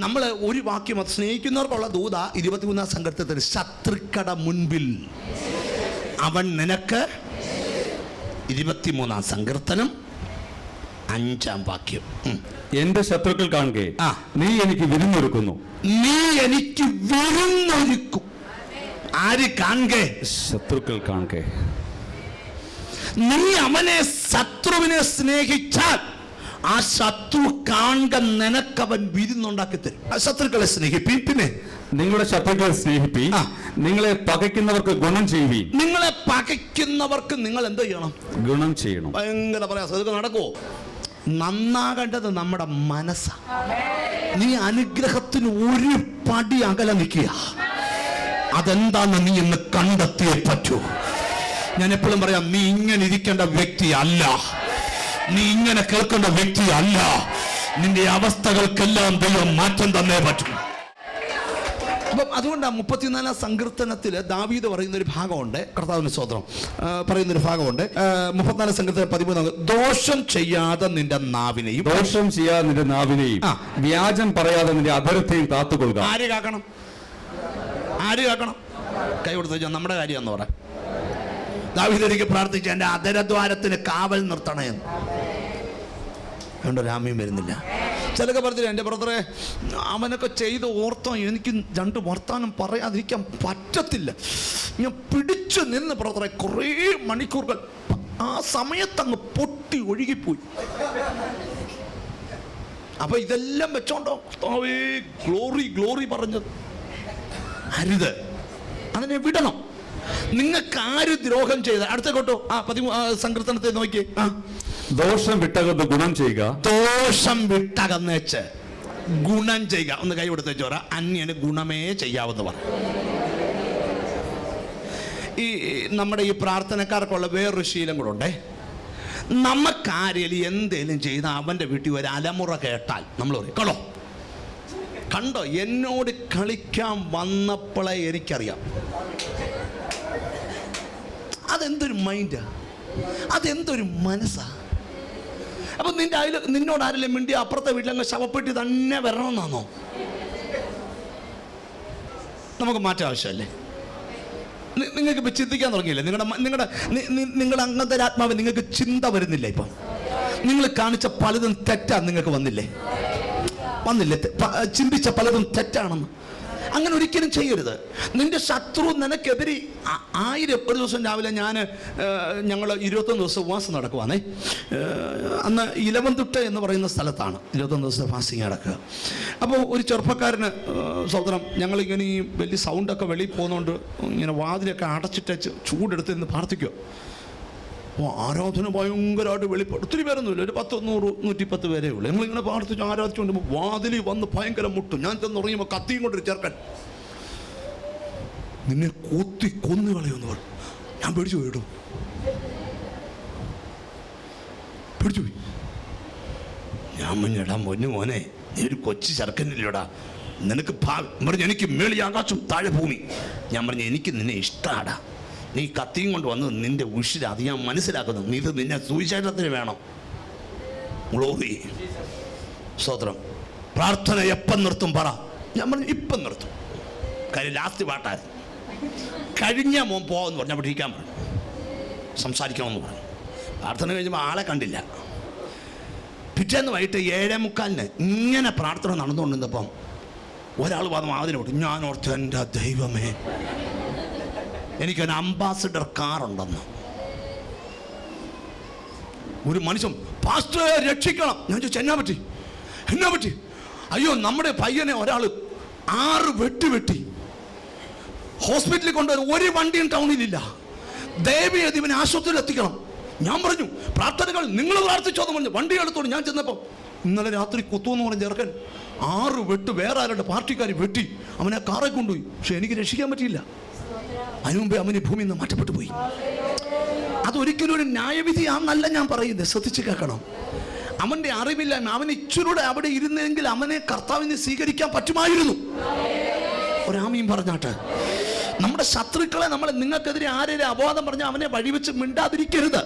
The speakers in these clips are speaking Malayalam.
നമ്മൾ ഒരു വാക്യം സ്നേഹിക്കുന്നവർക്കുള്ള ദൂത ഇരുപത്തിമൂന്നാം സംഘത്തിൽ ശത്രുക്കട മുൻപിൽ. അവൻ നിനക്ക് ഇരുപത്തിമൂന്നാം സങ്കീർത്തനം അഞ്ചാം വാക്യം. എന്റെ ശത്രുക്കൾ കാണുക ആ. നീ എനിക്ക് വിരുന്നൊരുക്കുന്നു. നീ എനിക്ക് വിരുന്നൊരുക്കും. ആര് കാണുകേ ശത്രുക്കൾ കാണുക നീ അവനെ ശത്രുവിനെ സ്നേഹിച്ചാൽ ആ ശത്രു കാണുക നിനക്കവൻ വിരുന്നുണ്ടാക്കി തരും. ആ ശത്രുക്കളെ സ്നേഹിപ്പി. പിന്നെ? നിങ്ങളുടെ ശത്രുക്കളെ സ്നേഹിപ്പി. നിങ്ങളെ പകയ്ക്കുന്നവർക്ക് ഗുണം ചെയ്യുവി. നിങ്ങളെ പകയ്ക്കുന്നവർക്ക് നിങ്ങൾ എന്ത് ചെയ്യണം? ഗുണം ചെയ്യണം. ഭയങ്കര പ്രയാസം ഇതൊക്കെ നടക്കുമോ നന്നാകേണ്ടത് നമ്മുടെ മനസ്സാണ് നീ അനുഗ്രഹത്തിന് ഒരു പടി അകല നിൽക്കുക. അതെന്താന്ന് നീ ഇന്ന് കണ്ടെത്തിയേ പറ്റൂ. ഞാൻ എപ്പോഴും പറയാം നീ ഇങ്ങനെ ഇരിക്കേണ്ട വ്യക്തി അല്ല. നീ ഇങ്ങനെ കേൾക്കുന്ന വ്യക്തി അല്ല. നിന്റെ അവസ്ഥകൾക്കെല്ലാം ദൈവം മാറ്റം തന്നേ പറ്റും. അപ്പം അതുകൊണ്ടാണ് മുപ്പത്തിനാലാം സങ്കീർത്തനത്തിൽ ദാവീദ് പറയുന്ന ഒരു ഭാഗമുണ്ട്. കർത്താവിന് സ്വതന്ത്രം പറയുന്ന ഒരു ഭാഗമുണ്ട്. മുപ്പത്തിനാല് മുപ്പത്തിനാലാം സങ്കീർത്തനം പതിമൂന്നാം ദോഷം ചെയ്യാതെ നിന്റെ നാവിനെയും ദോഷം ചെയ്യാതെ നിന്റെ നാവിനെയും വ്യാജം പറയാതെ നിന്റെ അധരത്തെയും കാത്തുകൊള്ളുക ആര് കാക്കണം? ആര് കാക്കണം? കൈ കൊടുത്ത് നമ്മുടെ കാര്യമെന്ന് പറ. ദാവീദ് എനിക്ക് പ്രാർത്ഥിച്ച എന്റെ അതരദ്വാരത്തിന് കാവൽ നിർത്തണേ അതുകൊണ്ട് രാമ്യം വരുന്നില്ല. ചിലൊക്കെ പറഞ്ഞില്ല എന്റെ ബ്രദറെ അവനൊക്കെ ചെയ്ത് ഓർത്തോ എനിക്ക് രണ്ട് വർത്താനം പറയാതിരിക്കാൻ പറ്റത്തില്ല. ഞാൻ പിടിച്ചു നിന്ന് ബ്രദറെ കുറേ മണിക്കൂറുകൾ ആ സമയത്തങ്ങ് പൊട്ടി ഒഴുകിപ്പോയി. അപ്പൊ ഇതെല്ലാം വെച്ചോണ്ടോ? ഗ്ലോറി ഗ്ലോറി പറഞ്ഞത്. അരുത്. അതിനെ വിടണം. നിങ്ങൾക്ക് ആര് ദ്രോഹം ചെയ്ത അടുത്ത കേട്ടോ ആ പതിമൂ സങ്കീർത്തനത്തെ നോക്കി ആ. ദോഷം വിട്ടകന്ന് ഗുണം ചെയ്യുക. ദോഷം വിട്ടകന്ന് വെച്ച് ഗുണം ചെയ്യുക. ഒന്ന് കൈ കൊടുത്ത് ചോറ അന്യന് ഗുണമേ ചെയ്യാവുന്ന പറ. ഈ നമ്മുടെ ഈ പ്രാർത്ഥനക്കാർക്കുള്ള വേറൊരു ശീലം കൂടെ ഉണ്ടേ. നമുക്കാരെങ്കിലും എന്തേലും ചെയ്ത് അവന്റെ വീട്ടിൽ ഒരു അലമുറ കേട്ടാൽ നമ്മൾ പറയും കളോ കണ്ടോ? എന്നോട് കളിക്കാൻ വന്നപ്പോഴേ എനിക്കറിയാം. അതെന്തൊരു മൈൻഡാ അതെന്തൊരു മനസ്സാ? അപ്പൊ നിന്റെ അതിൽ നിന്നോട് ആരെങ്കിലും മിണ്ടി അപ്പുറത്തെ വീട്ടിലങ്ങ് ശവപ്പെട്ടി തന്നെ വരണമെന്നാണോ? നമുക്ക് മാറ്റം ആവശ്യമല്ലേ? നിങ്ങൾക്ക് ഇപ്പൊ ചിന്തിക്കാൻ തുടങ്ങിയില്ലേ? നിങ്ങളുടെ നിങ്ങളുടെ നിങ്ങളുടെ അങ്ങനത്തെ ആത്മാവ് നിങ്ങൾക്ക് ചിന്ത വരുന്നില്ല ഇപ്പം. നിങ്ങൾ കാണിച്ച പലതും തെറ്റാണ് നിങ്ങൾക്ക് വന്നില്ലേ? വന്നില്ലേ? ചിന്തിച്ച പലതും തെറ്റാണെന്ന്. അങ്ങനെ ഒരിക്കലും ചെയ്യരുത്. നിന്റെ ശത്രു നിനക്കെതിരി ആയിരം ഒരു ദിവസം രാവിലെ ഞാൻ ഞങ്ങൾ ഇരുപത്തൊന്ന് ദിവസം ഉപവാസം നടക്കുവാണേ. അന്ന് ഇലവന്തുട്ട് എന്ന് പറയുന്ന സ്ഥലത്താണ് ഇരുപത്തൊന്ന് ദിവസം ഫാസ്റ്റിങ് നടക്കുക. അപ്പോൾ ഒരു ചെറുപ്പക്കാരന് സ്വതന്ത്രം ഞങ്ങളിങ്ങനെ ഈ വലിയ സൗണ്ടൊക്കെ വെളിയിൽ പോകുന്നതുകൊണ്ട് ഇങ്ങനെ വാതിലൊക്കെ അടച്ചിട്ട് ചൂടെടുത്ത് നിന്ന് പ്രാർത്ഥിക്കുക. അപ്പോൾ ആരാധന ഭയങ്കരമായിട്ട് വെളിപ്പെടും ഒത്തിരി പേരൊന്നുമില്ല. ഒരു പത്ത് നൂറ് നൂറ്റിപ്പത്ത് പേരേ ഉള്ളൂ. ഞങ്ങളിങ്ങനെ പ്രാർത്ഥിച്ച് ആരാധിച്ചുകൊണ്ട് വാതിൽ വന്ന് ഭയങ്കര മുട്ടും. ഞാൻ ചെന്ന് തുടങ്ങിയപ്പോൾ കത്തിയും കൊണ്ടൊരു ചെറുക്കൻ. നിന്നെ കൂത്തി കൊന്നു കളയുമെന്ന് പറഞ്ഞു ഞാൻ പേടിച്ചു പോയിട്ടു പേടിച്ചു പോയി. ഞാൻ മഞ്ഞടാ പൊന്നു മോനെ നീ ഒരു കൊച്ചു ചെറുക്കനില്ലടാ. നിനക്ക് ഭാവി പറഞ്ഞു എനിക്ക് മേളി ആകാശം താഴെ ഭൂമി. ഞാൻ പറഞ്ഞു എനിക്ക് നിന്നെ ഇഷ്ടമാടാ നീ കത്തിയും കൊണ്ട് വന്നത് നിന്റെ ഉഷിര. അത് ഞാൻ മനസ്സിലാക്കുന്നു. നീ ഇത് നിന്നെ സുവിശേഷത്തിന് വേണം. ഗ്ലോറി. സ്തോത്രം. പ്രാർത്ഥന എപ്പം നിർത്തും പറ. ഞാൻ പറഞ്ഞു ഇപ്പം നിർത്തും. കാര്യം ലാസ്റ്റ് പാട്ടായിരുന്നു കഴിഞ്ഞ മോൻ പോവെന്ന് പറഞ്ഞു. അവിടെ ഇരിക്കാൻ പറഞ്ഞു. സംസാരിക്കണമെന്ന് പറഞ്ഞു. പ്രാർത്ഥന കഴിഞ്ഞപ്പോൾ ആളെ കണ്ടില്ല. പിറ്റേന്ന് വൈകിട്ട് ഏഴേ മുക്കാലിന് ഇങ്ങനെ പ്രാർത്ഥന നടന്നുകൊണ്ടിരുന്നപ്പം ഒരാൾ വാദം അതിനോട്ട് ഞാൻ ഓർത്ത് എന്റെ ദൈവമേ എനിക്കൊരു അംബാസിഡർ കാറുണ്ടെന്ന്. ഒരു മനുഷ്യൻ പാസ്റ്ററെ രക്ഷിക്കണം. ഞാൻ ചോദിച്ചു എന്നാ പറ്റി? എന്നാ പറ്റി? അയ്യോ നമ്മുടെ പയ്യനെ ഒരാൾ ആറ് വെട്ടി വെട്ടി. ഹോസ്പിറ്റലിൽ കൊണ്ടുവരും ഒരു വണ്ടിയും ടൗണിലില്ല. ദയവ് ചെയ്ത് ആശുപത്രിയിൽ എത്തിക്കണം. ഞാൻ പറഞ്ഞു പ്രാർത്ഥനകൾ നിങ്ങൾ പ്രാർത്ഥിച്ചോന്ന് പറഞ്ഞു. വണ്ടി എടുത്തോളൂ ഞാൻ ചെന്നപ്പോൾ ഇന്നലെ രാത്രി കുത്തുവെന്ന് പറഞ്ഞ ചെറുക്കൻ ആറ് വെട്ട് വേറെ ആരുടെ പാർട്ടിക്കാർ വെട്ടി അവനെ കാറെ കൊണ്ടുപോയി. പക്ഷെ എനിക്ക് രക്ഷിക്കാൻ പറ്റിയില്ല. അതിനു മുമ്പേ അവന് ഭൂമിയിൽ നിന്ന് മാറ്റപ്പെട്ടു പോയി. അതൊരിക്കലും ഒരു ന്യായവിധിയാണെന്നല്ല ഞാൻ പറയുന്നത്. ശ്രദ്ധിച്ച് കേൾക്കണം. അവന്റെ അറിവില്ലായ്മ അവൻ ഇച്ചിരൂടെ അവിടെ ഇരുന്നെങ്കിൽ അവനെ കർത്താവിനെ സ്വീകരിക്കാൻ പറ്റുമായിരുന്നു. ഒരാമയും പറഞ്ഞാട്ട് നമ്മുടെ ശത്രുക്കളെ നമ്മൾ നിങ്ങൾക്കെതിരെ ആരെയും അപവാദം പറഞ്ഞാൽ അവനെ വഴിവെച്ച് മിണ്ടാതിരിക്കരുത്.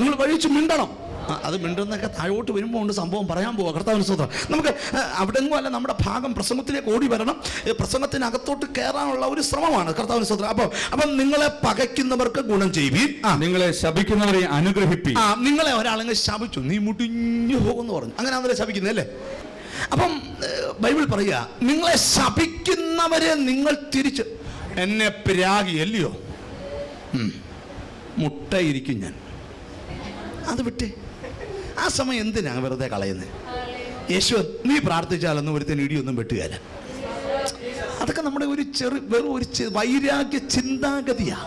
നിങ്ങൾ വഴിവെച്ച് മിണ്ടണം. അത് മിണ്ടുന്നൊക്കെ താഴോട്ട് വരുമ്പോൾ ഉണ്ട് സംഭവം പറയാൻ പോവുക കർത്താവിന് സ്വന്തം നമുക്ക് അവിടെങ്ങും അല്ല നമ്മുടെ ഭാഗം പ്രസംഗത്തിലേക്ക് ഓടി വരണം. പ്രസംഗത്തിനകത്തോട്ട് കയറാനുള്ള ഒരു ശ്രമമാണ്. കർത്താവിന് സ്വന്തം അപ്പോൾ അപ്പം നിങ്ങളെ പകയ്ക്കുന്നവർക്ക് ഗുണം ചെയ്യുവീൻ ആ. നിങ്ങളെ ശപിക്കുന്നവരെ അനുഗ്രഹിപ്പി. ആ നിങ്ങളെ ഒരാളെങ്കിൽ ശപിച്ചു. നീ മുടിഞ്ഞു പോകുമെന്ന് പറഞ്ഞു. അങ്ങനെ അവരെ ശപിക്കുന്നത് അല്ലേ? അപ്പം ബൈബിൾ പറയുക നിങ്ങളെ ശപിക്കുന്നവരെ നിങ്ങൾ തിരിച്ച്. എന്നെ പ്രാഗി അല്ലയോ മുട്ടയിരിക്കും ഞാൻ. അത് വിട്ടേ. ആ സമയം എന്തിനാ വെറുതെ കളയുന്നത് യേശു നീ പ്രാർത്ഥിച്ചാലൊന്നും ഒരുത്തിന് ഇടിയൊന്നും വെട്ടുകയല്ല അതൊക്കെ നമ്മുടെ ഒരു ചെറു വെറും ഒരു വൈരാഗ്യ ചിന്താഗതിയാ.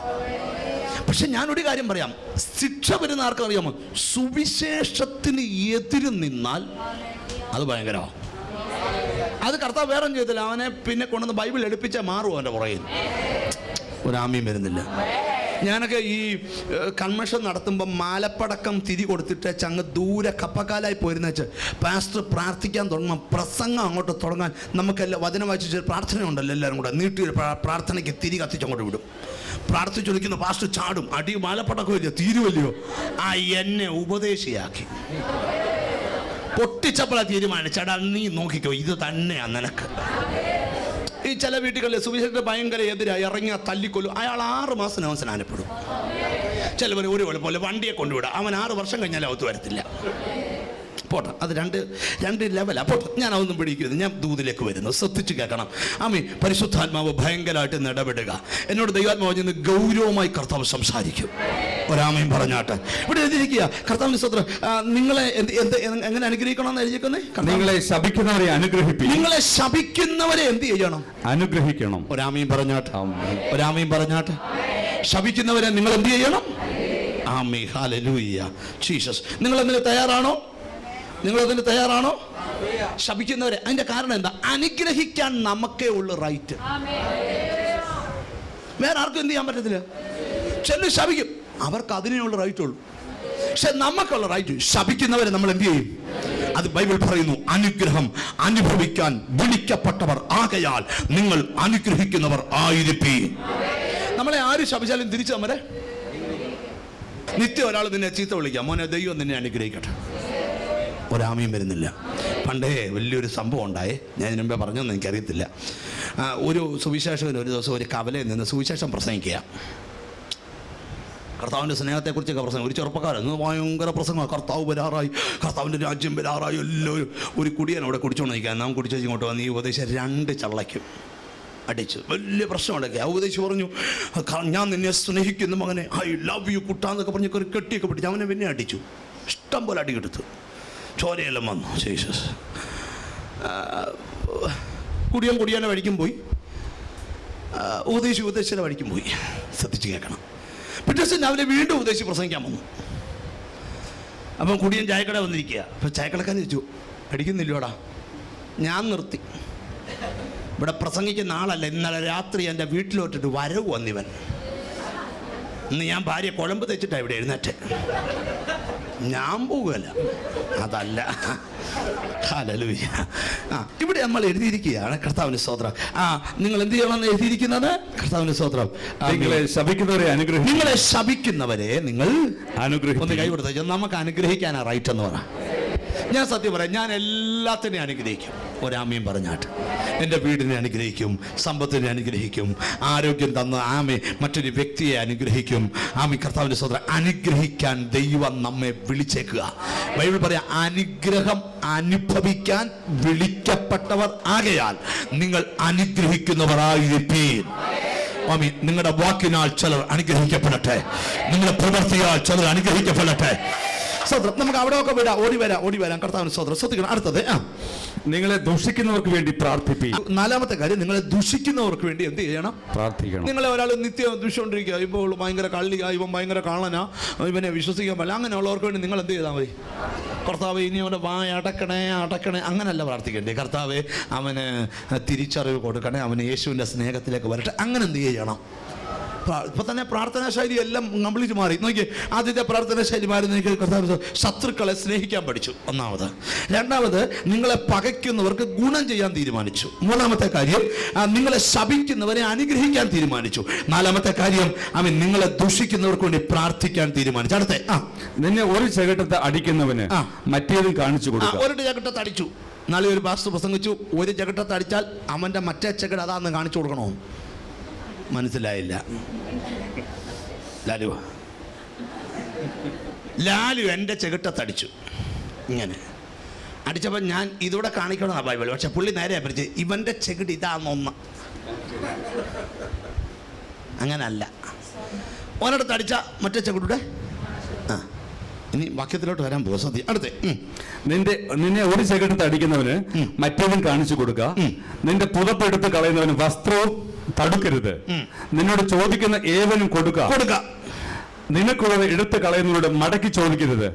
പക്ഷെ ഞാനൊരു കാര്യം പറയാം. ശിക്ഷ വരുന്ന ആർക്കും അറിയാമോ? സുവിശേഷത്തിന് എതിര് നിന്നാൽ അത് ഭയങ്കരമാണ് അത് കർത്താവ് വേറെ ചെയ്തില്ല. അവനെ പിന്നെ കൊണ്ടുവന്ന് ബൈബിൾ എടുപ്പിച്ചാൽ മാറുമോ അവന്റെ പുറകിൽ. ഒരാമ്യം വരുന്നില്ല. ഞാനൊക്കെ ഈ കൺവെൻഷൻ നടത്തുമ്പോൾ മാലപ്പടക്കം തിരി കൊടുത്തിട്ട് ചങ്ങ് ദൂരെ കപ്പക്കാലായി പോയിരുന്ന വെച്ച് പാസ്റ്റർ പ്രാർത്ഥിക്കാൻ തുടങ്ങാം പ്രസംഗം അങ്ങോട്ട് തുടങ്ങാൻ നമുക്കെല്ലാം വചനം വായിച്ച് പ്രാർത്ഥന ഉണ്ടല്ലോ എല്ലാവരും കൂടെ. നീട്ടി പ്രാർത്ഥനയ്ക്ക് തിരി കത്തിച്ചങ്ങോട്ട് വിടും. പ്രാർത്ഥിച്ചൊളിക്കുന്ന പാസ്റ്റർ ചാടും അടി മാലപ്പടക്കം ഇല്ല തീരുവല്ലയോ ആ എന്നെ ഉപദേശിയാക്കി. പൊട്ടിച്ചപ്പോഴാണ് തീരുമാനിച്ചടാ നീ നോക്കിക്കോ ഇത് തന്നെയാ നിനക്ക്. ഈ ചില വീട്ടുകളിൽ സുവിശേഷത്തെ ഭയങ്കര എതിരായി ഇറങ്ങിയാൽ തല്ലിക്കൊല്ലും. അയാൾ ആറ് മാസം അവൻ സ്നാനപ്പെടും ചിലവർ ഒരു പോലെ വണ്ടിയെ കൊണ്ടുവിടാം. അവൻ ആറ് വർഷം കഴിഞ്ഞാൽ അവത്ത് വരത്തില്ല. പോട്ടെ അത് രണ്ട് രണ്ട് ലെവൽ അപ്പോൾ ഞാൻ അതൊന്നും പിടിക്കരുത്. ഞാൻ ദൂതിലേക്ക് വരുന്നു. ശ്രദ്ധിച്ച് കേൾക്കണം. ആമി പരിശുദ്ധാത്മാവ് ഭയങ്കരമായിട്ട് ഇന്ന് ഇടപെടുക. എന്നോട് ദൈവാത്മാവ് ചെന്ന് ഗൗരവമായി കർത്താവ് സംസാരിക്കും. ഒരാമയും പറഞ്ഞാട്ട്. ഇവിടെ എഴുതിയിരിക്കുക കർത്താവിന് സ്വത്രം നിങ്ങളെ എന്ത് എന്ത് എങ്ങനെ അനുഗ്രഹിക്കണമെന്ന് എഴുതിയിരിക്കുന്നേ നിങ്ങളെ ശപിക്കുന്നവരെ അനുഗ്രഹിപ്പിക്കും. നിങ്ങളെ ശപിക്കുന്നവരെ എന്ത് ചെയ്യണം? അനുഗ്രഹിക്കണം. ഒരാമയും പറഞ്ഞാട്ട്. ഒരാമയും പറഞ്ഞാട്ട്. ശപിക്കുന്നവരെ നിങ്ങൾ എന്ത് ചെയ്യണം? ആമി ഹാലലൂയ്യ ജീസസ്. നിങ്ങൾ അതിന് തയ്യാറാണോ? നിങ്ങൾ അതിന് തയ്യാറാണോ? ശപിക്കുന്നവരെ. അതിന്റെ കാരണം എന്താ? അനുഗ്രഹിക്കാൻ നമുക്കേ ഉള്ളു റൈറ്റ് വേറെ ആർക്കും എന്ത് ചെയ്യാൻ പറ്റത്തില്ല? ചെല്ലു ശപിക്കും? അവർക്ക് അതിനുള്ള റൈറ്റ് ഉള്ളൂ. പക്ഷെ നമുക്കുള്ള റൈറ്റ് ശപിക്കുന്നവരെ നമ്മൾ എന്ത് ചെയ്യും? അത് ബൈബിൾ പറയുന്നു അനുഗ്രഹം അനുഭവിക്കാൻ വിളിക്കപ്പെട്ടവർ ആകയാൽ നിങ്ങൾ അനുഗ്രഹിക്കുന്നവർ ആയിരിപ്പീ നമ്മളെ ആര് ശപിച്ചാലും തിരിച്ചു നമ്മളെ? നിത്യം ഒരാൾ നിന്നെ ചീത്ത വിളിക്കാം. മോനെ ദൈവം നിന്നെ അനുഗ്രഹിക്കട്ടെ. ഒരാമയും വരുന്നില്ല. പണ്ടേ വലിയൊരു സംഭവം ഉണ്ടായേ. ഞാൻ ഇതിനു മുമ്പേ പറഞ്ഞൊന്നും എനിക്കറിയത്തില്ല. ഒരു സുവിശേഷകൻ ഒരു ദിവസം ഒരു കവലയിൽ നിന്ന് സുവിശേഷം പ്രസംഗിക്കുക കർത്താവിന്റെ സ്നേഹത്തെക്കുറിച്ചൊക്കെ പ്രസംഗം. ഒരു ചെറുപ്പക്കാരൻ ഭയങ്കര പ്രസംഗമാണ്. കർത്താവ് വരാറായി. കർത്താവിന്റെ രാജ്യം വരാറായി. എല്ലാവരും ഒരു കുടിയൻ അവിടെ കുടിച്ചോണ്ട് നിൽക്കാൻ നാം കുടിച്ചു ഇങ്ങോട്ട് വന്ന് ഈ ഉപദേശം രണ്ട് ചള്ളയ്ക്കും അടിച്ചു. വലിയ പ്രശ്നം ഉണ്ടാക്കി ആ ഉപദേശി പറഞ്ഞു ഞാൻ നിന്നെ സ്നേഹിക്കുന്നു മകനെ. ഐ ലവ് യു കുട്ടാന്നൊക്കെ പറഞ്ഞ് കെട്ടിയൊക്കെ പിടിച്ചു അവനെ പിന്നെ അടിച്ചു. ഇഷ്ടം പോലെ അടി കൊടുത്തു ചോരയെല്ലാം വന്നു. ജീസസ് കുടിയൻ കുടിയാനെ വഴിക്കും പോയി. ഉപദേശി ഉപദേശിയുടെ വഴിക്കും പോയി. ശ്രദ്ധിച്ച് കേൾക്കണം. പിറ്റേ ദിവസം വീണ്ടും ഉപദേശി പ്രസംഗിക്കാൻ വന്നു. അപ്പം കുടിയൻ ചായക്കട വന്നിരിക്കുക. അപ്പം ചായക്കടക്കാൻ ചോദിച്ചു അടിക്കുന്നില്ലോടാ? ഞാൻ നിർത്തി. ഇവിടെ പ്രസംഗിക്കുന്ന ആളല്ല. ഇന്നലെ രാത്രി എന്റെ വീട്ടിലോട്ടിട്ട് വരവ് വന്നിവൻ. ഇന്ന് ഞാൻ ഭാര്യ കുഴമ്പ് തെച്ചിട്ടാണ് ഇവിടെ എഴുന്നേറ്റ്. ഞാൻ പോവുകയല്ല. അതല്ല. ഹല്ലേലൂയ. ആ ഇവിടെ നമ്മൾ എഴുതിയിരിക്കുകയാണ് കർത്താവിന് സ്തോത്രം. ആ നിങ്ങൾ എന്ത് ചെയ്യണമെന്ന് എഴുതിയിരിക്കുന്നത്? കർത്താവിന് സ്തോത്രം. നിങ്ങളെ ശപിക്കുന്നവരെ അനുഗ്രഹം നിങ്ങളെ ശപിക്കുന്നവരെ നിങ്ങൾ അനുഗ്രഹം ഒന്ന് കൈ അനുഗ്രഹിക്കും നമുക്ക് അനുഗ്രഹിക്കാനാ റൈറ്റ് എന്ന് പറ. ഞാൻ സത്യം പറയാം ഞാൻ എല്ലാത്തിനെയും അനുഗ്രഹിക്കും. ഒരാമയും പറഞ്ഞാട്ട്. എന്റെ വീടിനെ അനുഗ്രഹിക്കും സമ്പത്തിനെ അനുഗ്രഹിക്കും ആരോഗ്യം തന്ന ആമെ മറ്റൊരു വ്യക്തിയെ അനുഗ്രഹിക്കും. ആമി കർത്താവിന്റെ സ്വതന്ത്രം അനുഗ്രഹിക്കാൻ ദൈവം നമ്മെ വിളിച്ചേക്കുക. ബൈബിൾ പറയാം അനുഗ്രഹം അനുഭവിക്കാൻ വിളിക്കപ്പെട്ടവർ ആകയാൽ നിങ്ങൾ അനുഗ്രഹിക്കുന്നവരായിരിപ്പീൻ. ആമി നിങ്ങളുടെ വാക്കിനാൽ ചിലർ അനുഗ്രഹിക്കപ്പെടട്ടെ. നിങ്ങളുടെ പ്രവൃത്തിയാൽ ചിലർ അനുഗ്രഹിക്കപ്പെടട്ടെ. സ്വതന്ത്രം നമുക്ക് അവിടെ ഒക്കെ വിടാം. ഓടി വരാം ഓടി വരാം. കർത്താവിന് സ്വതന്ത്രം ശ്രദ്ധിക്കണം. അടുത്തത് ആ. നിങ്ങളെ ദുഷിക്കുന്നവർക്ക് വേണ്ടി പ്രാർത്ഥിപ്പിക്കും നാലാമത്തെ കാര്യം നിങ്ങളെ ദുഷിക്കുന്നവർക്ക് വേണ്ടി എന്ത് ചെയ്യണം? പ്രാർത്ഥിക്കണം. നിങ്ങളെ ഒരാൾ നിത്യം ദുഷിച്ചുകൊണ്ടിരിക്കുക ഇപ്പോൾ ഭയങ്കര കള്ളിയാ ഇവൻ ഭയങ്കര കാണനാ ഇവനെ വിശ്വസിക്കാൻ പറ്റില്ല. അങ്ങനെയുള്ളവർക്ക് വേണ്ടി നിങ്ങൾ എന്ത് ചെയ്താൽ മതി? കർത്താവ് ഇനി അവന്റെ വായ അടക്കണേ അടക്കണേ. അങ്ങനല്ല പ്രാർത്ഥിക്കണ്ടേ. കർത്താവ് അവന് തിരിച്ചറിവ് കൊടുക്കണേ. അവന് യേശുവിന്റെ സ്നേഹത്തിലേക്ക് വരട്ടെ. അങ്ങനെ എന്ത് ചെയ്യണം? ഇപ്പൊ തന്നെ പ്രാർത്ഥനാ ശൈലി എല്ലാം കംപ്ലീറ്റ് മാറി. നോക്കി ആദ്യത്തെ പ്രാർത്ഥനാ ശൈലി മാറി എനിക്ക് കർത്താവ് ശത്രുക്കളെ സ്നേഹിക്കാൻ പഠിച്ചു ഒന്നാമത്. രണ്ടാമത് നിങ്ങളെ പകയ്ക്കുന്നവർക്ക് ഗുണം ചെയ്യാൻ തീരുമാനിച്ചു. മൂന്നാമത്തെ കാര്യം നിങ്ങളെ ശപിക്കുന്നവരെ അനുഗ്രഹിക്കാൻ തീരുമാനിച്ചു. നാലാമത്തെ കാര്യം അവൻ നിങ്ങളെ ദുഷിക്കുന്നവർക്ക് വേണ്ടി പ്രാർത്ഥിക്കാൻ തീരുമാനിച്ചു. അടുത്ത ആ. നിന്നെ ഒരു ചകട്ടത്തെ അടിക്കുന്നവന് ആ. മറ്റേതും കാണിച്ചു ആ, കൊടുക്കുക. ഒരു ചകട്ടത്തെ അടിച്ചു. നാളെ ഒരു പാസ്റ്റർ പ്രസംഗിച്ചു. ഒരു ചകട്ടത്തെ അടിച്ചാൽ അവന്റെ മറ്റേ ചകട അതാന്ന് കാണിച്ചു കൊടുക്കണോ? മനസ്സിലായില്ല. ലാലു ലാലു എന്റെ ചെകിട്ടത്തടിച്ചു ഇങ്ങനെ. അടിച്ചപ്പോൾ ഞാൻ ഇതൂടെ കാണിക്കണമെന്നാണ് ബൈബിൾ പക്ഷെ പുള്ളി നേരെ പിടിച്ച് ഇവന്റെ ചെകിട് ഇതാന്നൊന്ന്. അങ്ങനല്ല. ഒരിടത്ത് അടിച്ച മറ്റേ ചെകിടൂടെ ആ. ഇനി വാക്യത്തിലോട്ട് വരാൻ പോകും. സത്യം അടുത്തേ. നിന്റെ നിന്നെ ഒരു ചെകിട്ടത്ത് അടിക്കുന്നവന് മറ്റേതും കാണിച്ചു കൊടുക്കുക നിന്റെ പുതപ്പെടുത്ത് കളയുന്നവന് വസ്ത്രവും തടുക്കരുത്. നിന്നോട് ചോദിക്കുന്ന ഏവനും കൊടുക്കുക കൊടുക്ക. നിനക്കുള്ളത് എടുത്ത് കളയുന്നവരോട് മടക്കി ചോദിക്കരുത്.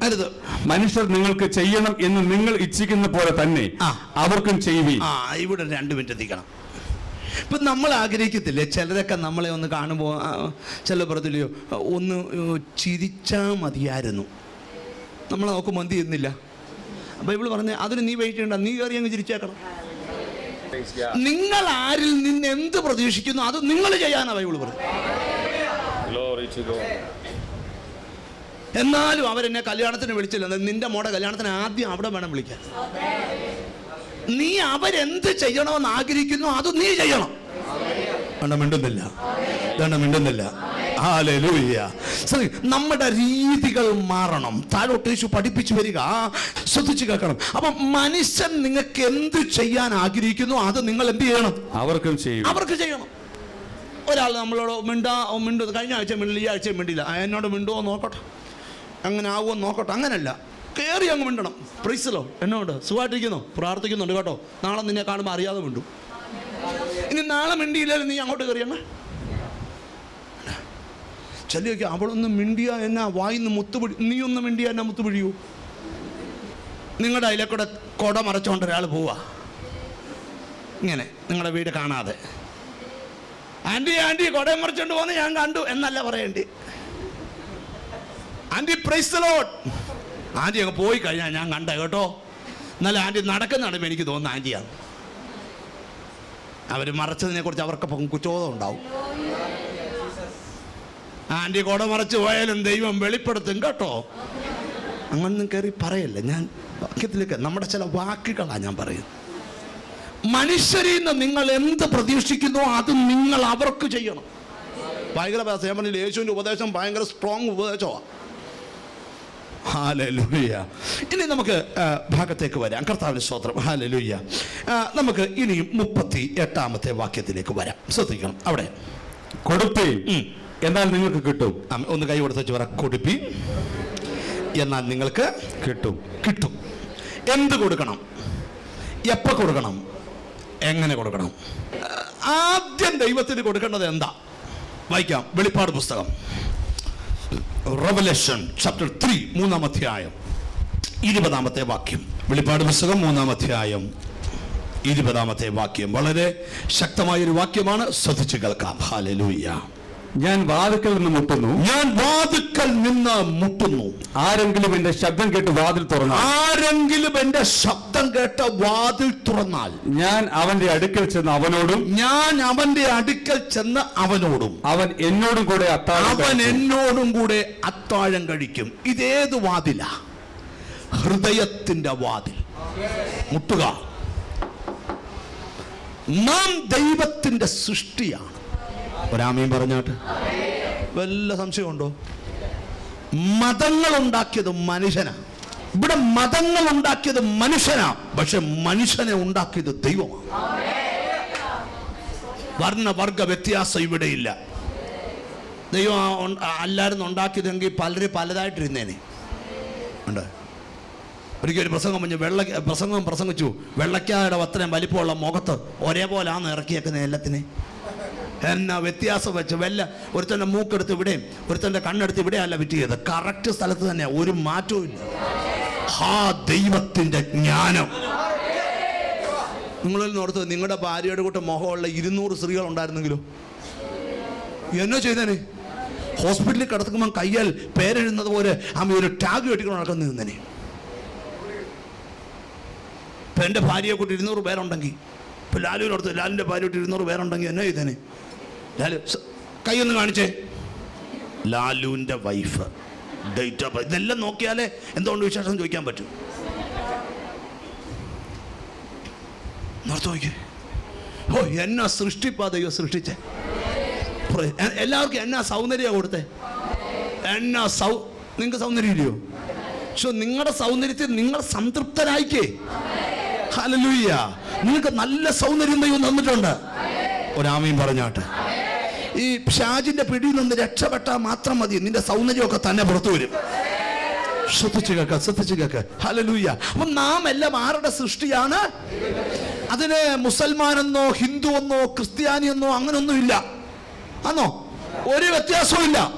മനുഷ്യർ നിങ്ങൾക്ക് ചെയ്യണം എന്ന് നിങ്ങൾ ഇച്ഛിക്കുന്ന പോലെ തന്നെ. അവർക്കും ചെയ്യുവി. ഇവിടെ രണ്ട് മിനിറ്റ് എത്തിക്കണം. ഇപ്പം നമ്മൾ ആഗ്രഹിക്കത്തില്ലേ? ചിലരൊക്കെ നമ്മളെ ഒന്ന് കാണുമ്പോൾ ചില പറഞ്ഞില്ലയോ ഒന്ന് ചിരിച്ചാ മതിയായിരുന്നു. നമ്മളെ നോക്കുമ്പോൾ എന്ത് ചെയ്യുന്നില്ല? ബൈബിൾ പറഞ്ഞ് അതിന് നീ വെയിറ്റ് ചെയ്യണ്ട നീ കയറി അങ്ങ് ചിരിച്ചേക്കണം. നിങ്ങൾ ആരിൽ നിന്ന് എന്ത് പ്രതീക്ഷിക്കുന്നു? അത് നിങ്ങൾ ചെയ്യാനാ ബൈബിൾ പറഞ്ഞു എന്നാലും അവരെന്നെ കല്യാണത്തിന് വിളിച്ചില്ല. നിന്റെ മോടെ കല്യാണത്തിന് ആദ്യം അവിടെ വേണം വിളിക്കാൻ. നീ അവരെന്ത് ചെയ്യണമെന്ന് ആഗ്രഹിക്കുന്നു അത് നീ ചെയ്യണം. വേണ്ട മിണ്ടുന്നില്ല. വേണ്ട മിണ്ടുന്നില്ല. നമ്മുടെ രീതികൾ മാറണം. താഴോട്ട് യേശു പഠിപ്പിച്ചു വരിക. ശ്രദ്ധിച്ചു കേൾക്കണം. അപ്പൊ മനുഷ്യൻ നിങ്ങൾക്ക് എന്ത് ചെയ്യാൻ ആഗ്രഹിക്കുന്നു അത് നിങ്ങൾ എന്ത് ചെയ്യണം? അവർക്കും ചെയ്യും. അവർക്ക് ചെയ്യണം. ഒരാൾ നമ്മളോട് മിണ്ടാ മിണ്ടു. കഴിഞ്ഞ ആഴ്ച മിണ്ടില്ല ഈ ആഴ്ച മിണ്ടില്ല. എന്നോട് മിണ്ടുവോ നോക്കട്ടെ. അങ്ങനെ ആവുമോ നോക്കട്ടെ. അങ്ങനല്ല. കയറി അങ്ങ് മിണ്ടണം. പ്രീസലോ എന്നോട് സുഖമായിട്ടിരിക്കുന്നു. പ്രാർത്ഥിക്കുന്നുണ്ട് കേട്ടോ. നാളെ നിന്നെ കാണുമ്പോൾ അറിയാതെ മിണ്ടും. ഇനി നാളെ മിണ്ടിയില്ലാലും നീ അങ്ങോട്ട് കയറിയങ്ങ ചെല്ലിയൊക്കെ അവളൊന്ന് മിണ്ടിയ എന്നാ വായിന്ന് മുത്തുപിടി നീ ഒന്ന് മിണ്ടിയ എന്നാ മുത്തുപിഴിയൂ നിങ്ങളുടെ അതിലെ കൂടെ മറച്ചുകൊണ്ട് ഒരാൾ പോവാ. ഇങ്ങനെ നിങ്ങളുടെ വീട് കാണാതെ. ആന്റി ആന്റി കുട മറിച്ചോണ്ട് പോന്ന് ഞാൻ കണ്ടു എന്നല്ല പറയണ്ടി. ആന്റി പ്രൈസ് ലോഡ് ആന്റി അങ്ങ് പോയി കഴിഞ്ഞാൽ ഞാൻ കണ്ട കേട്ടോ. എന്നാലും ആന്റി നടക്കുന്നതാണ് എനിക്ക് തോന്നുന്നു ആന്റിയാണ് അവർ മറച്ചതിനെ കുറിച്ച് അവർക്ക് കുറ്റബോധം ഉണ്ടാവും. ആന്റി കൊട മറച്ചു പോയാലും ദൈവം വെളിപ്പെടുത്തും കേട്ടോ. അങ്ങനൊന്നും കയറി പറയല്ല? ഞാൻ വാക്യത്തിലേക്ക് നമ്മുടെ ചില വാക്കുകളാണ് ഞാൻ പറയുന്നത്. മനുഷ്യരിൽ നിന്ന് നിങ്ങൾ എന്ത് പ്രതീക്ഷിക്കുന്നു അത് നിങ്ങൾ അവർക്ക് ചെയ്യണം. ഭയങ്കര ഞാൻ പറഞ്ഞില്ല യേശുവിന്റെ ഉപദേശം ഭയങ്കര സ്ട്രോങ് ഉപദേശമാണ് ഹാലലുയ്യ ഇനി നമുക്ക് ഭാഗത്തേക്ക് വരാം. കർത്താവിന്റെ സ്തോത്രം. ഹാലലുയ്യ നമുക്ക് ഇനിയും മുപ്പത്തി എട്ടാമത്തെ വാക്യത്തിലേക്ക് വരാം. ശ്രദ്ധിക്കണം. അവിടെ. കൊടുപ്പി. എന്നാൽ നിങ്ങൾക്ക് കിട്ടും. ഒന്ന് കൈ കൊടുത്ത് പറ. കൊടുപ്പി. എന്നാൽ നിങ്ങൾക്ക് കിട്ടും. കിട്ടും. എന്ത് കൊടുക്കണം? എപ്പോൾ കൊടുക്കണം? എങ്ങനെ കൊടുക്കണം? ആദ്യം ദൈവത്തിന് കൊടുക്കേണ്ടത് എന്താ? വായിക്കാം. വെളിപ്പാട് പുസ്തകം. റവലേഷൻ ചാപ്റ്റർ ത്രീ മൂന്നാം അധ്യായം. ഇരുപതാമത്തെ വാക്യം. വെളിപ്പാട് പുസ്തകം മൂന്നാം അധ്യായം. ഇരുപതാമത്തെ വാക്യം. വളരെ ശക്തമായൊരു വാക്യമാണ് ശ്രദ്ധിച്ചു കേൾക്കാം. ഹാലലൂയ്യ ഞാൻ വാതുക്കൽ നിന്ന് മുട്ടുന്നു. ഞാൻ വാതുക്കൽ നിന്ന് മുട്ടുന്നു. ആരെങ്കിലും എന്റെ ശബ്ദം കേട്ട് വാതിൽ തുറന്നു ആരെങ്കിലും എന്റെ ശബ്ദം കേട്ട് വാതിൽ തുറന്നാൽ? ഞാൻ അവന്റെ അടുക്കൽ ചെന്ന് അവനോടും ഞാൻ അവന്റെ അടുക്കൽ ചെന്ന് അവനോടും. അവൻ എന്നോടും കൂടെ അത്താഴം അവൻ എന്നോടും കൂടെ അത്താഴം കഴിക്കും. ഇതേത് വാതില? ഹൃദയത്തിന്റെ വാതിൽ. മുട്ടുക. നാം ദൈവത്തിന്റെ സൃഷ്ടിയാണ്. ഒരാമയും പറഞ്ഞാട്ട്. വല്ല സംശയമുണ്ടോ? മതങ്ങൾ ഉണ്ടാക്കിയത് മനുഷ്യനാ. ഇവിടെ മതങ്ങൾ ഉണ്ടാക്കിയത് മനുഷ്യനാ. പക്ഷെ മനുഷ്യനെ ഉണ്ടാക്കിയത് ദൈവമാണ്. വർണവർഗ വ്യത്യാസം ഇവിടെയില്ല ദൈവം അല്ലായിരുന്നു ഉണ്ടാക്കിയതെങ്കിൽ പലരും പലതായിട്ടിരുന്നേനെ. ഉണ്ട്. ഒരിക്കൽ ഒരു പ്രസംഗം പറഞ്ഞു വെള്ള പ്രസംഗം പ്രസംഗിച്ചു. വെള്ളക്കാരുടെ അത്രയും വലിപ്പമുള്ള മുഖത്ത് ഒരേപോലെ ഒരേപോലാന്ന് ഇറക്കിയേക്കുന്ന എല്ലാത്തിനെ എന്നാ വ്യത്യാസം വെച്ച് വല്ല ഒരുത്തന്റെ മൂക്കെടുത്ത് ഇവിടെയും ഒരുത്തന്റെ കണ്ണെടുത്ത് ഇവിടെ അല്ല വിറ്റ് ചെയ്ത് കറക്റ്റ് സ്ഥലത്ത് തന്നെ ഒരു മാറ്റവും ഇല്ല. ഹാ ദൈവത്തിന്റെ ജ്ഞാനം. നിങ്ങളിൽ ഓർത്ത് നിങ്ങളുടെ ഭാര്യയുടെ കൂട്ടം മുഖമുള്ള ഇരുന്നൂറ് സ്ത്രീകൾ ഉണ്ടായിരുന്നെങ്കിലോ? എന്നോ ചെയ്തേനെ? ഹോസ്പിറ്റലിൽ കിടക്കുമ്പോൾ കയ്യാൽ പേരെഴുതുന്നത് പോലെ അമ്മ ഒരു ടാഗ് കെട്ടിക്കൊണ്ട് നടക്കുന്ന നിന്നേനെ. ഇപ്പം എന്റെ ഭാര്യയെ കൂട്ടി ഇരുന്നൂറ് പേരുണ്ടെങ്കിൽ ഇപ്പം ലാലുവിനടുത്ത് ലാലിന്റെ കൂട്ടി ഇരുന്നൂറ് പേരുണ്ടെങ്കിൽ എന്നാ ചെയ്തേനെ? സ- കൈയൊന്ന് കാണിച്ചേ. ലാലുവിന്റെ വൈഫ് ഡേറ്റ് ഓഫ് ബർത്ത് ഇതെല്ലാം നോക്കിയാലേ എന്തുകൊണ്ട് വിശേഷം ചോദിക്കാൻ പറ്റും? ഓ എന്നാ സൃഷ്ടിപ്പാ ദൈവം സൃഷ്ടിച്ചേ എല്ലാവർക്കും എന്നാ സൗന്ദര്യ കൊടുത്തേ? എന്നാ സൗ നിങ്ങൾക്ക് സൗന്ദര്യം ഇല്ലയോ? പക്ഷെ നിങ്ങളുടെ സൗന്ദര്യത്തിൽ നിങ്ങൾ സംതൃപ്തരായിക്കേ. ഹലലൂയ്യ നിങ്ങൾക്ക് നല്ല സൗന്ദര്യം ദൈവം തന്നിട്ടുണ്ട്. ഒരാമയും പറഞ്ഞാട്ടെ. ഈ ഷാജിന്റെ പിടിയിൽ നിന്ന് രക്ഷപ്പെട്ടാൽ മാത്രം മതി. നിന്റെ സൗന്ദര്യമൊക്കെ തന്നെ പുറത്തു വരും. ശ്രദ്ധിച്ചു കേൾക്ക ശ്രദ്ധിച്ചു കേൾക്ക. ഹലലൂയ അപ്പൊ നാം എല്ലാം ആരുടെ സൃഷ്ടിയാണ്? അതിന് മുസൽമാനെന്നോ ഹിന്ദു എന്നോ ക്രിസ്ത്യാനിയെന്നോ അങ്ങനൊന്നുമില്ല. ആണോ ഒരു വ്യത്യാസവും ഇല്ല.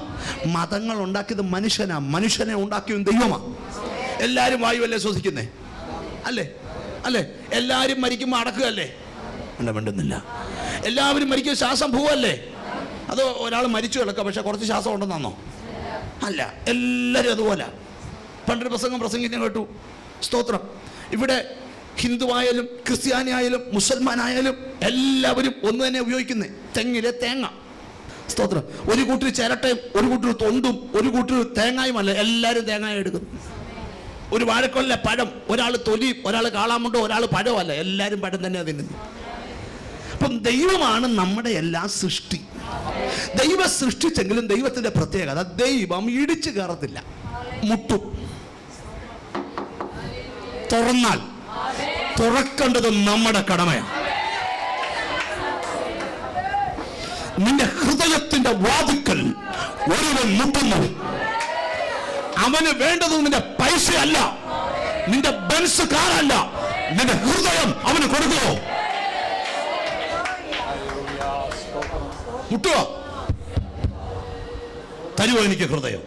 മതങ്ങൾ ഉണ്ടാക്കിയത് മനുഷ്യനാ. മനുഷ്യനെ ഉണ്ടാക്കിയത് ദൈവമാ. എല്ലാവരും വായുവല്ലേ ശ്വസിക്കുന്നേ? അല്ലേ? അല്ലേ? എല്ലാരും മരിക്കുമ്പോൾ അടക്കുകയല്ലേ? വേണ്ട വേണ്ടുന്നില്ല. എല്ലാവരും മരിക്കും ശ്വാസം പോവല്ലേ? അത് ഒരാൾ മരിച്ചു കിടക്കുക പക്ഷെ കുറച്ച് ശ്വാസം ഉണ്ടെന്നാന്നോ? അല്ല എല്ലാവരും അതുപോലെ. പണ്ടൊരു പ്രസംഗം പ്രസംഗിക്കാൻ കേട്ടു. സ്തോത്രം. ഇവിടെ ഹിന്ദുവായാലും ക്രിസ്ത്യാനിയായാലും മുസൽമാനായാലും എല്ലാവരും ഒന്ന് തന്നെ ഉപയോഗിക്കുന്നത് തെങ്ങിലെ തേങ്ങ. സ്തോത്രം. ഒരു കൂട്ടർ ചിരട്ടയും ഒരു കൂട്ടർ തൊണ്ടും ഒരു കൂട്ടർ തേങ്ങായുമല്ല എല്ലാവരും തേങ്ങായും എടുക്കും ഒരു വാഴക്കൊല്ല പഴം ഒരാൾ തൊലി ഒരാൾ കാളാമുണ്ടോ ഒരാൾ പഴമല്ല എല്ലാവരും പഴം തന്നെ തിന്നുന്നു അപ്പം ദൈവമാണ് നമ്മുടെ എല്ലാ സൃഷ്ടി. ദൈവം സൃഷ്ടിച്ചെങ്കിലും ദൈവത്തിന്റെ പ്രത്യേകത ദൈവം ഇടിച്ചു കയറത്തില്ല. മുട്ടു. തുറന്നാൽ തുറക്കേണ്ടത് നമ്മുടെ കടമയാണ്. നിന്റെ ഹൃദയത്തിന്റെ വാതുക്കൽ ഒരുവൻ മുട്ടുന്നു. അവന് വേണ്ടത് നിന്റെ പൈസയല്ല. നിന്റെ ബെൻസ് കാറല്ല നിന്റെ ഹൃദയം അവന് കൊടുക്കുമോ മുട്ടുക. തരുമോ എനിക്ക് ഹൃദയം.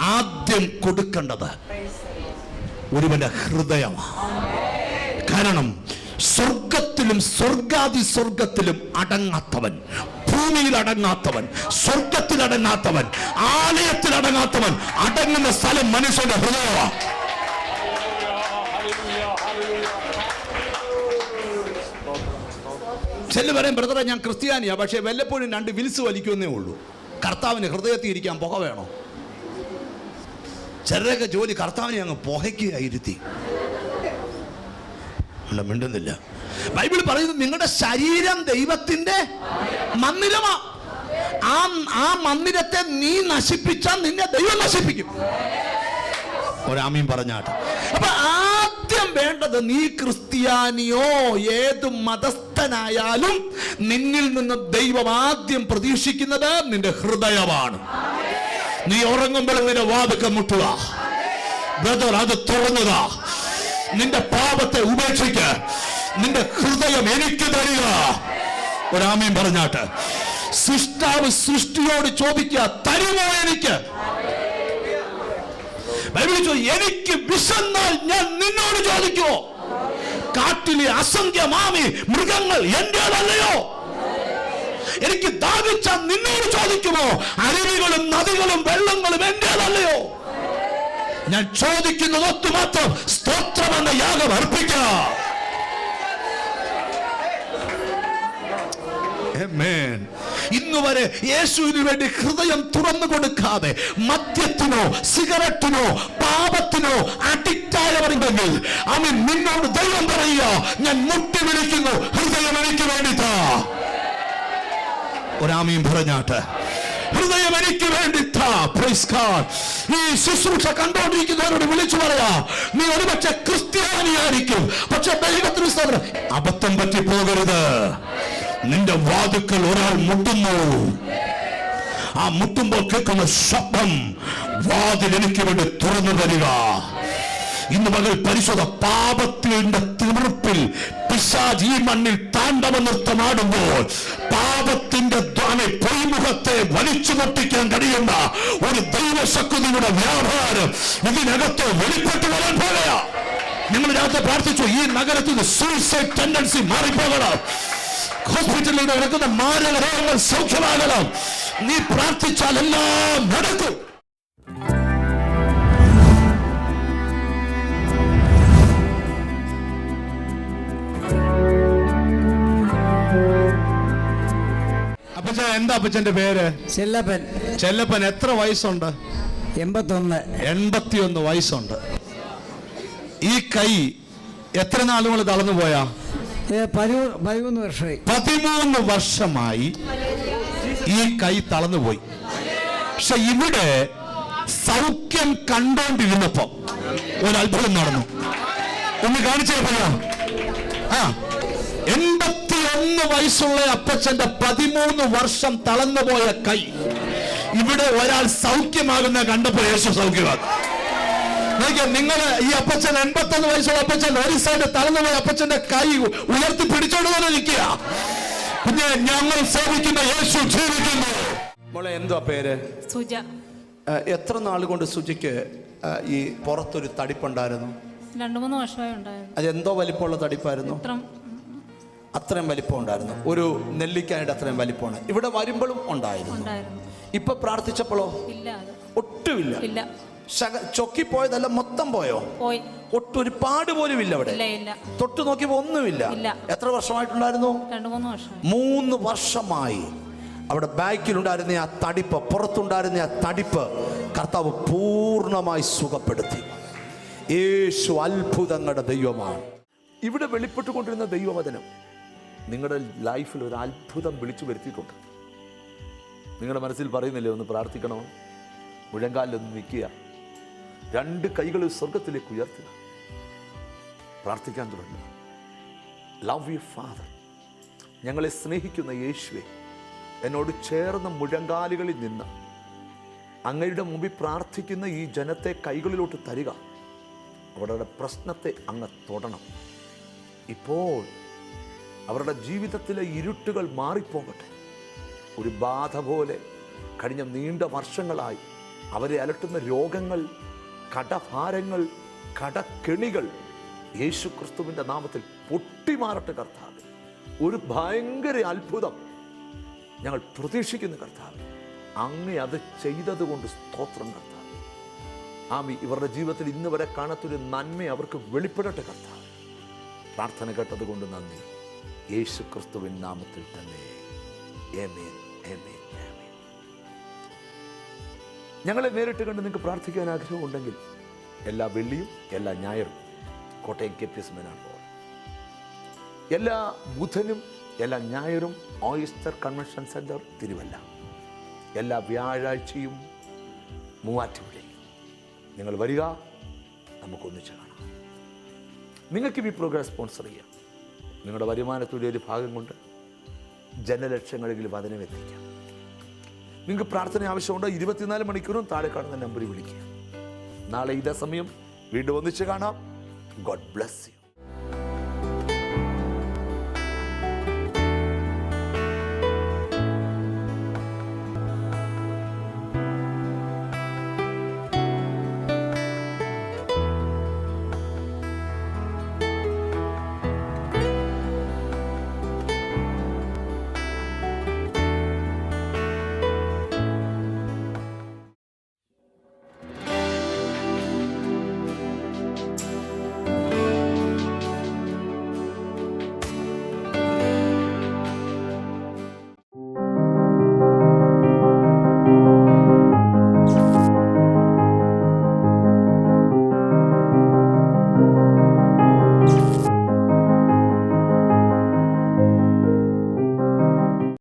ആദ്യം കൊടുക്കേണ്ടത് ഒരുവന്റെ ഹൃദയമാണ്. കാരണം സ്വർഗത്തിലും സ്വർഗാദി സ്വർഗത്തിലും അടങ്ങാത്തവൻ ഭൂമിയിൽ അടങ്ങാത്തവൻ സ്വർഗത്തിൽ അടങ്ങാത്തവൻ ആലയത്തിൽ അടങ്ങാത്തവൻ അടങ്ങുന്ന സ്ഥലം മനുഷ്യന്റെ ഹൃദയമാണ്. ചെല്ലു പറയും ബ്രദറെ ഞാൻ ക്രിസ്ത്യാനിയാ പക്ഷേ വല്ലപ്പോഴും രണ്ട് വിൽസ് വലിക്കുമെന്നേ ഉള്ളൂ. കർത്താവിന് ഹൃദയത്തിൽ ഇരിക്കാൻ പുക വേണോ? ചിലരൊക്കെ ജോലി കർത്താവിനെ അങ്ങ് പുകയ്ക്കുക ഇരുത്തി അല്ല മിണ്ടുന്നില്ല. ബൈബിൾ പറയുന്നത് നിങ്ങളുടെ ശരീരം ദൈവത്തിന്റെ മന്ദിരമാ. ആ ആ മന്ദിരത്തെ നീ നശിപ്പിച്ചാൽ നിന്നെ ദൈവം നശിപ്പിക്കും. ഒരാമീൻ പറഞ്ഞാട്ടെ. അപ്പൊ ആദ്യം വേണ്ടത് നീ ക്രിസ്ത്യാനിയോ ഏത് മതസ്ഥനായാലും നിന്നിൽ നിന്ന് ദൈവം ആദ്യം പ്രതീക്ഷിക്കുന്നത് നിന്റെ ഹൃദയമാണ്. നീ ഉറങ്ങുമ്പോൾ നിന്റെ വാതുക്ക മുട്ടുക. ബ്രദർ അത് തുറന്നുക. നിന്റെ പാപത്തെ ഉപേക്ഷിക്ക്. നിന്റെ ഹൃദയം എനിക്ക് തരിക. ഒരാമയും പറഞ്ഞാട്ട്. സൃഷ്ടാവ് സൃഷ്ടിയോട് ചോദിക്കുക തരുമോ എനിക്ക്? ബൈബിൾ ചോദിച്ചു എനിക്ക് വിശന്നാൽ ഞാൻ നിന്നോട് ചോദിക്കുമോ കാട്ടിലെ അസംഖ്യമാമി മൃഗങ്ങൾ എന്റേതല്ലയോ? എനിക്ക് ദാഹിച്ച നിന്നോട് ചോദിക്കുമോ? അരുവികളും നദികളും വെള്ളങ്ങളും എന്റേതല്ലയോ? ഞാൻ ചോദിക്കുന്നത് മാത്രം സ്തോത്രം എന്ന യാഗം അർപ്പിക്കാം. Amen. ഇന്നുവരെ യേശുവിന് വേണ്ടി ഹൃദയം തുറന്നു കൊടുക്കാതെ മദ്യത്തിനോ സിഗരറ്റിനോ പാപത്തിനോ അഡിക്റ്റ് ആയവരുണ്ടെങ്കിൽ അവൻ നിന്നോട് ദൈവം പറയുക ഞാൻ മുട്ടി വിളിക്കുന്നു ഹൃദയം എനിക്ക് വേണ്ടിട്ടാ ഒരാമയും പറഞ്ഞാട്ട് ഹൃദയം എനിക്ക് വേണ്ടി. ഈ കണ്ടോണ്ടിരിക്കുന്നവരോട് വിളിച്ചു പറയാ നീ ഒരുപക്ഷെ ക്രിസ്ത്യാനിയായിരിക്കും പക്ഷെ ദൈവത്തിന്. അബദ്ധം പറ്റി പോകരുത് നിന്റെ വാതുക്കൾ ഒരാൾ മുട്ടുന്നു. ആ മുട്ടുമ്പോൾ കേൾക്കുന്ന ശബ്ദം വാതിൽ എനിക്ക് വേണ്ടി തുറന്നു തരിക. ഇന്ന് മകൾ പരിശോധ പാപത്തിന്റെ തീർപ്പിൽ പിശാജ് ഈ മണ്ണിൽ താണ്ഡവ നൃത്തമാടുമ്പോൾ പാപത്തിന്റെ ദ്വാനെ പൊയ്മുഖത്തെ വലിച്ചു പൊട്ടിക്കാൻ കഴിയുന്ന ഒരു ദൈവശക്തിയുടെ വ്യാപാരം ഇതിനകത്ത് വെളിപ്പെട്ടു വരാൻ പോലെയാ നിങ്ങൾ രാത്രി പ്രാർത്ഥിച്ചു ഈ നഗരത്തിൽ സൂയിസൈഡ് ടെൻഡൻസി മാറിപ്പോകണം. ഹോസ്പിറ്റലിൽ നടക്കുന്ന മാരക രോഗങ്ങൾ സൗഖ്യമാകണം. നീ പ്രാർത്ഥിച്ചാൽ എല്ലാം നടക്കും. അപ്പച്ച എന്താ അപ്പച്ചന്റെ പേര്? ചെല്ലപ്പൻ. ചെല്ലപ്പൻ എത്ര വയസ്സുണ്ട്? എൺപത്തൊന്ന്. എൺപത്തിയൊന്ന് വയസ്സുണ്ട്. ഈ കൈ എത്ര നാളുകൾ തളർന്നു പോയാ? പതിമൂന്ന് വർഷമായി. പതിമൂന്ന് വർഷമായി ഈ കൈ തളർന്നുപോയി. പക്ഷെ ഇവിടെ സൗഖ്യം കണ്ടോണ്ടിരുന്നപ്പോ ഒരു അത്ഭുതം നടന്നു. ഒന്ന് കാണിച്ചേ ആ എൺപത്തി ഒന്ന് വയസ്സുള്ള അപ്പച്ചന്റെ പതിമൂന്ന് വർഷം തളർന്നുപോയ കൈ ഇവിടെ ഒരാൾ സൗഖ്യമാകുന്ന കണ്ടപ്പോ യേശു സൗഖ്യമാകും. നിങ്ങൾ ഈ അപ്പച്ചൻ എൺപത്തൊന്ന് വയസ്സുള്ള അപ്പച്ചൻ ഒരു സൈഡ് തളർന്നുള്ള അപ്പച്ചന്റെ കൈ ഉയർത്തി പിടിച്ചോണ്ട് തന്നെ നിൽക്കുക. പിന്നെ ഞങ്ങൾ സേവിക്കുന്ന യേശു ജീവിക്കുന്നു. മോളെ എന്തോ പേര്? സുജ. എത്ര നാൾ കൊണ്ട് സുജിക്ക് ഈ പുറത്തൊരു തടിപ്പുണ്ടായിരുന്നു? രണ്ടു മൂന്ന് വർഷമായി ഉണ്ടായിരുന്നു. അതെന്തോ എന്തോ വലിപ്പമുള്ള തടിപ്പായിരുന്നു? അത്രയും വലിപ്പം ഉണ്ടായിരുന്നു ഒരു നെല്ലിക്കായുടെ അത്രയും വലിപ്പമാണ്. ഇവിടെ വരുമ്പോഴും ഉണ്ടായിരുന്നു. ഉണ്ടായിരുന്നു. ഇപ്പൊ പ്രാർത്ഥിച്ചപ്പോഴോ? ഒട്ടുമില്ല. ചൊക്കിപ്പോയതല്ല മൊത്തം പോയോ? പോയി. ഒട്ടും ഒരു പാട് പോലും ഇല്ല അവിടെ തൊട്ട് നോക്കിയപ്പോ ഒന്നുമില്ല. എത്ര വർഷമായിട്ടുണ്ടായിരുന്നു? മൂന്ന് വർഷമായി. അവിടെ ബാക്കിലുണ്ടായിരുന്ന ആ തടിപ്പ് പുറത്തുണ്ടായിരുന്ന ആ തടിപ്പ് കർത്താവ് പൂർണമായി സുഖപ്പെടുത്തി. യേശു അത്ഭുതങ്ങളുടെ ദൈവമാണ്. ഇവിടെ വെളിപ്പെട്ടുകൊണ്ടിരുന്ന ദൈവവചനം നിങ്ങളുടെ ലൈഫിൽ ഒരു അത്ഭുതം വിളിച്ചു വരുത്തിയിട്ടുണ്ട്. നിങ്ങളുടെ മനസ്സിൽ പറയുന്നില്ലേ ഒന്ന് പ്രാർത്ഥിക്കണോ? മുഴങ്കാലിലൊന്ന് നിൽക്കുക. രണ്ട് കൈകൾ സ്വർഗത്തിലേക്ക് ഉയർത്തുക. പ്രാർത്ഥിക്കാൻ തുടങ്ങുക. ലവ് യു ഫാദർ ഞങ്ങളെ സ്നേഹിക്കുന്ന യേശുവെ എന്നോട് ചേർന്ന മുഴങ്കാലുകളിൽ നിന്ന് അങ്ങയുടെ മുമ്പിൽ പ്രാർത്ഥിക്കുന്ന ഈ ജനത്തെ കൈകളിലോട്ട് തരിക. അവരുടെ പ്രശ്നത്തെ അങ്ങ് തൊടണം. ഇപ്പോൾ അവരുടെ ജീവിതത്തിലെ ഇരുട്ടുകൾ മാറിപ്പോകട്ടെ. ഒരു ബാധ പോലെ കഴിഞ്ഞ നീണ്ട വർഷങ്ങളായി അവരെ അലട്ടുന്ന രോഗങ്ങൾ കടഭാരങ്ങൾ കടക്കെണികൾ യേശു ക്രിസ്തുവിന്റെ നാമത്തിൽ പൊട്ടിമാറട്ടെ കർത്താവ്. ഒരു ഭയങ്കര അത്ഭുതം. ഞങ്ങൾ പ്രതീക്ഷിക്കുന്നു കർത്താവ്. അങ്ങേ അത് ചെയ്തതുകൊണ്ട് സ്തോത്രം കർത്താവ്. ആമി ഇവരുടെ ജീവിതത്തിൽ ഇന്ന് വരെ കാണാത്തൊരു നന്മ അവർക്ക് വെളിപ്പെടട്ടെ കർത്താവ്. പ്രാർത്ഥന കേട്ടതുകൊണ്ട് നന്ദി. യേശു ക്രിസ്തുവിൻ നാമത്തിൽ തന്നെ. ആമേൻ, ആമേൻ. ഞങ്ങളെ നേരിട്ട് കണ്ട് നിങ്ങൾക്ക് പ്രാർത്ഥിക്കാൻ ആഗ്രഹമുണ്ടെങ്കിൽ എല്ലാ വെള്ളിയും എല്ലാ ഞായറും കോട്ടയം കെ പി എസ് മെനാണ് എല്ലാ ബുധനും എല്ലാ ഞായറും ഓയിസ്റ്റർ കൺവെൻഷൻ സെന്റർ തിരുവല്ല. എല്ലാ വ്യാഴാഴ്ചയും മൂവാറ്റുപുഴയിൽ. നിങ്ങൾ വരിക നമുക്കൊന്നിച്ച് കാണാം. നിങ്ങൾക്കും ഈ പ്രോഗ്രാം സ്പോൺസർ ചെയ്യാം. നിങ്ങളുടെ വരുമാനത്തിന്റെ ഒരു ഭാഗം കൊണ്ട് ജനലക്ഷങ്ങളെങ്കിലും വചനം എത്തിക്കാം. നിങ്ങൾക്ക് പ്രാർത്ഥന ആവശ്യമുണ്ടോ? ഇരുപത്തിനാല് മണിക്കൂറും താഴെ കാണുന്ന നമ്പറിൽ വിളിക്കുക. നാളെ ഇതേ സമയം വീണ്ടും ഒന്നിച്ച് കാണാം. God bless you